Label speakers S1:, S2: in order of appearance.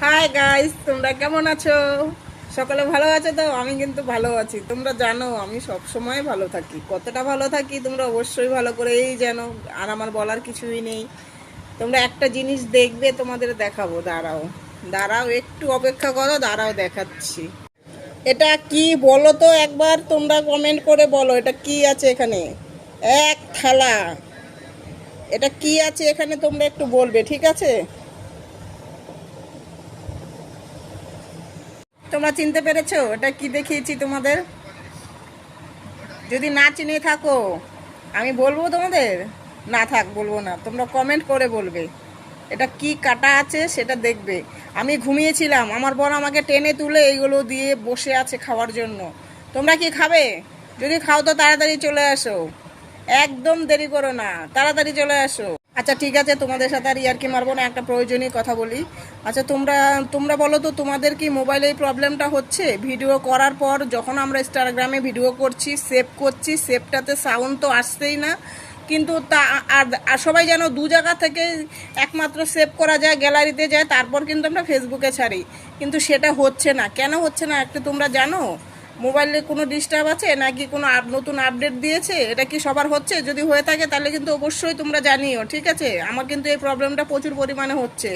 S1: Hi guys তোমরা কেমন আছো? সকালে ভালো আছো তো? আমি কিন্তু ভালো আছি। তোমরা জানো, আমি সব সময় ভালো থাকি। কতটা ভালো থাকি, তোমরা অবশ্যই ভালো করেই জানো। আর আমার বলার কিছুই নেই। তোমরা একটা জিনিস দেখবে, তোমাদের দেখাবো। দাঁড়াও। দাঁড়াও, একটু অপেক্ষা করো, দাঁড়াও, দেখাচ্ছি। এটা কি বলো তো একবার? তোমরা কমেন্ট করে বলো, এটা কি আছে এখানে? এক থালা। এটা কি আছে এখানে? তোমরা একটু বলবে, ঠিক আছে? তোমরা চিনতে পেরেছ? এটা কি দেখিয়েছি তোমাদের? যদি না চিনে থাকো, আমি বলব তোমাদের? না থাক, বলব না। তোমরা কমেন্ট করে বলবে। এটা কি কাটা আছে সেটা দেখবে। আমি ঘুমিয়েছিলাম। আমার বর আমাকে টেনে তুলে এইগুলো দিয়ে বসে আছে খাওয়ার জন্য। তোমরা কি খাবে? যদি খাও তো তাড়াতাড়ি চলে আসো। একদম দেরি করো না। তাড়াতাড়ি চলে আসো। আচ্ছা ঠিক আছে, তোমাদের সাথে আর ইয়ার কি মারবো না, একটা প্রয়োজনীয় কথা বলি। আচ্ছা তোমরা তোমরা বলো তো, তোমাদের কি মোবাইলে এই প্রবলেমটা হচ্ছে? ভিডিও করার পর যখন আমরা ইনস্টাগ্রামে ভিডিও করছি সেভ করছি সেভটাতে সাউন্ড তো আসছেই না। কিন্তু তা, আর আর সবাই যেন দু জায়গা থেকে একমাত্র সেভ করা যায় গ্যালারিতে যায়, তারপর কিন্তু আমরা ফেসবুকে ছাড়ি। কিন্তু সেটা হচ্ছে না। কেন হচ্ছে না, একটু তোমরা জানো? মোবাইলে কোনো ডিস্টার্ব আছে? নাকি কোনো নতুন আপডেট দিয়েছে? এটা কি সবার হচ্ছে? যদি হয়ে থাকে, তাহলে কিন্তু অবশ্যই তোমরা জানিও, ঠিক আছে? আমার কিন্তু এই প্রবলেমটা প্রচুর পরিমাণে হচ্ছে।